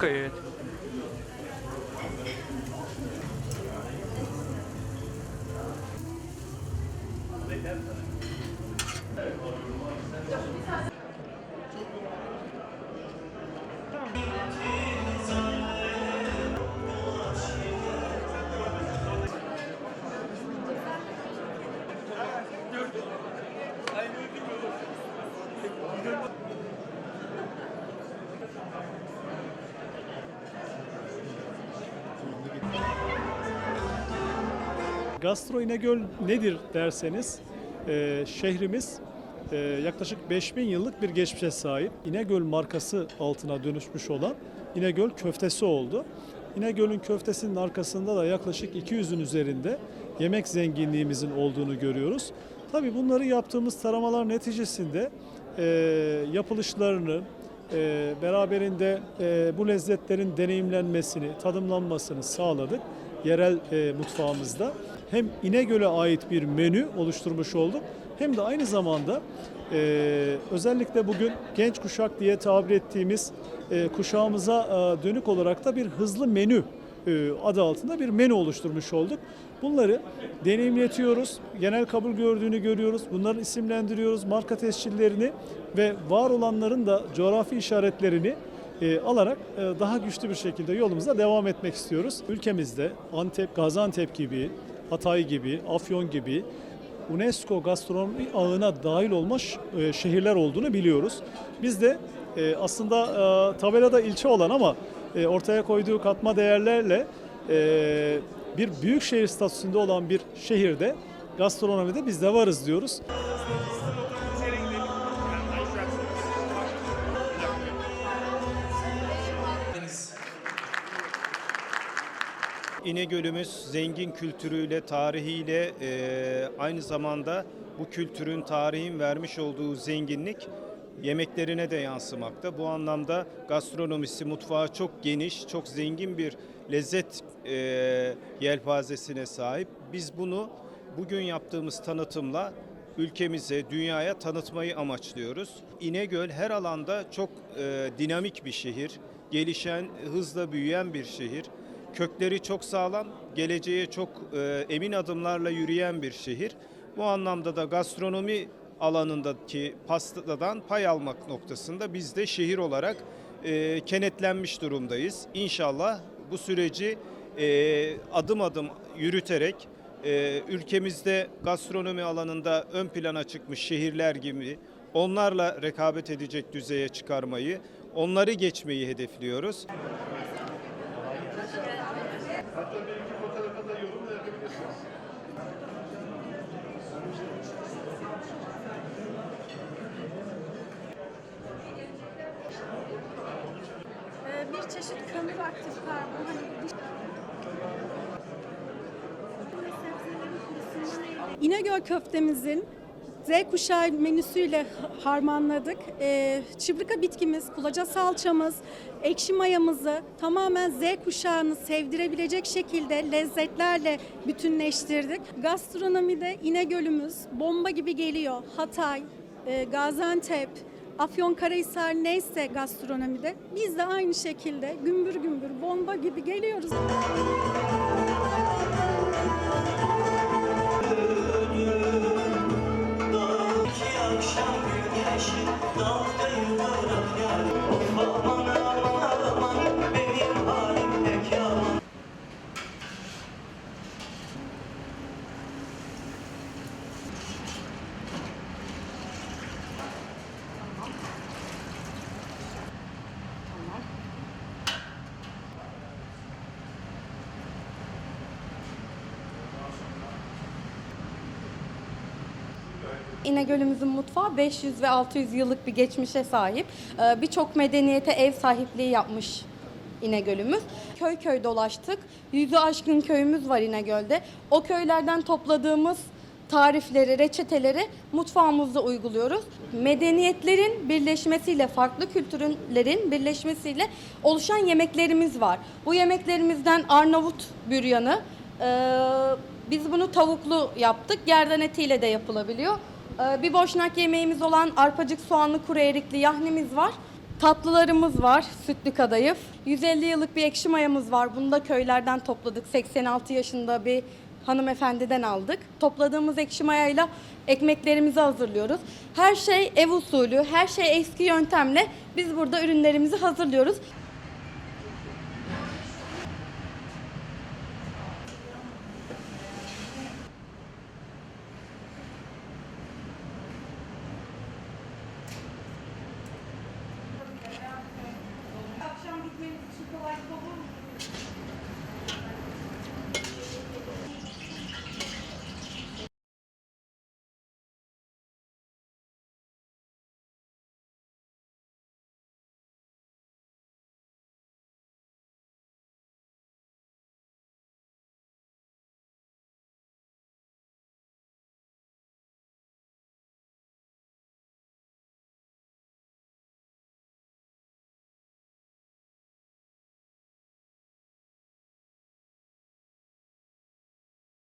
фоткають. Thank you. Gastro İnegöl nedir derseniz e, şehrimiz e, yaklaşık 5000 yıllık bir geçmişe sahip. İnegöl markası altına dönüşmüş olan İnegöl köftesi oldu. İnegöl'ün köftesinin arkasında da yaklaşık 200'ün üzerinde yemek zenginliğimizin olduğunu görüyoruz. Tabii bunları yaptığımız taramalar neticesinde e, yapılışlarını, e, beraberinde e, bu lezzetlerin deneyimlenmesini, tadımlanmasını sağladık yerel e, mutfağımızda. Hem İnegöl'e ait bir menü oluşturmuş olduk hem de aynı zamanda e, özellikle bugün genç kuşak diye tabir ettiğimiz e, kuşağımıza e, dönük olarak da bir hızlı menü e, adı altında bir menü oluşturmuş olduk. Bunları deneyimletiyoruz, genel kabul gördüğünü görüyoruz, bunları isimlendiriyoruz, marka tescillerini ve var olanların da coğrafi işaretlerini e, alarak e, daha güçlü bir şekilde yolumuza devam etmek istiyoruz. Ülkemizde Antep, Gaziantep gibi, Hatay gibi, Afyon gibi UNESCO gastronomi ağına dahil olmuş e, şehirler olduğunu biliyoruz. Biz de e, aslında e, tabelada ilçe olan ama e, ortaya koyduğu katma değerlerle e, bir büyük şehir statüsünde olan bir şehirde gastronomide biz de varız diyoruz. İnegöl'ümüz zengin kültürüyle, tarihiyle e, aynı zamanda bu kültürün, tarihin vermiş olduğu zenginlik yemeklerine de yansımakta. Bu anlamda gastronomisi, mutfağı çok geniş, çok zengin bir lezzet e, yelpazesine sahip. Biz bunu bugün yaptığımız tanıtımla ülkemize, dünyaya tanıtmayı amaçlıyoruz. İnegöl her alanda çok e, dinamik bir şehir, gelişen, hızla büyüyen bir şehir. Kökleri çok sağlam, geleceğe çok e, emin adımlarla yürüyen bir şehir. Bu anlamda da gastronomi alanındaki pastadan pay almak noktasında biz de şehir olarak e, kenetlenmiş durumdayız. İnşallah bu süreci e, adım adım yürüterek e, ülkemizde gastronomi alanında ön plana çıkmış şehirler gibi onlarla rekabet edecek düzeye çıkarmayı, onları geçmeyi hedefliyoruz. Çeşit kömür aktif karbon. Hani. İnegöl köftemizin Z kuşağı menüsüyle harmanladık. Ee, çıbrika bitkimiz, kulaca salçamız, ekşi mayamızı tamamen Z kuşağını sevdirebilecek şekilde lezzetlerle bütünleştirdik. Gastronomide İnegöl'ümüz bomba gibi geliyor. Hatay, e, Gaziantep, Afyonkarahisar neyse gastronomide biz de aynı şekilde gümbür gümbür bomba gibi geliyoruz. İki akşam dalga yuvarlak İnegöl'ümüzün mutfağı 500 ve 600 yıllık bir geçmişe sahip. Ee, Birçok medeniyete ev sahipliği yapmış İnegöl'ümüz. Köy köy dolaştık. Yüzü aşkın köyümüz var İnegöl'de. O köylerden topladığımız tarifleri, reçeteleri mutfağımızda uyguluyoruz. Medeniyetlerin birleşmesiyle, farklı kültürlerin birleşmesiyle oluşan yemeklerimiz var. Bu yemeklerimizden Arnavut büryanı, ee, biz bunu tavuklu yaptık. Gerdan etiyle de yapılabiliyor. Ee, bir boşnak yemeğimiz olan arpacık soğanlı kuru erikli yahnimiz var. Tatlılarımız var, sütlü kadayıf. 150 yıllık bir ekşi mayamız var. Bunu da köylerden topladık. 86 yaşında bir hanımefendiden aldık. Topladığımız ekşi mayayla ekmeklerimizi hazırlıyoruz. Her şey ev usulü, her şey eski yöntemle biz burada ürünlerimizi hazırlıyoruz. Tipo, chocolate favorito.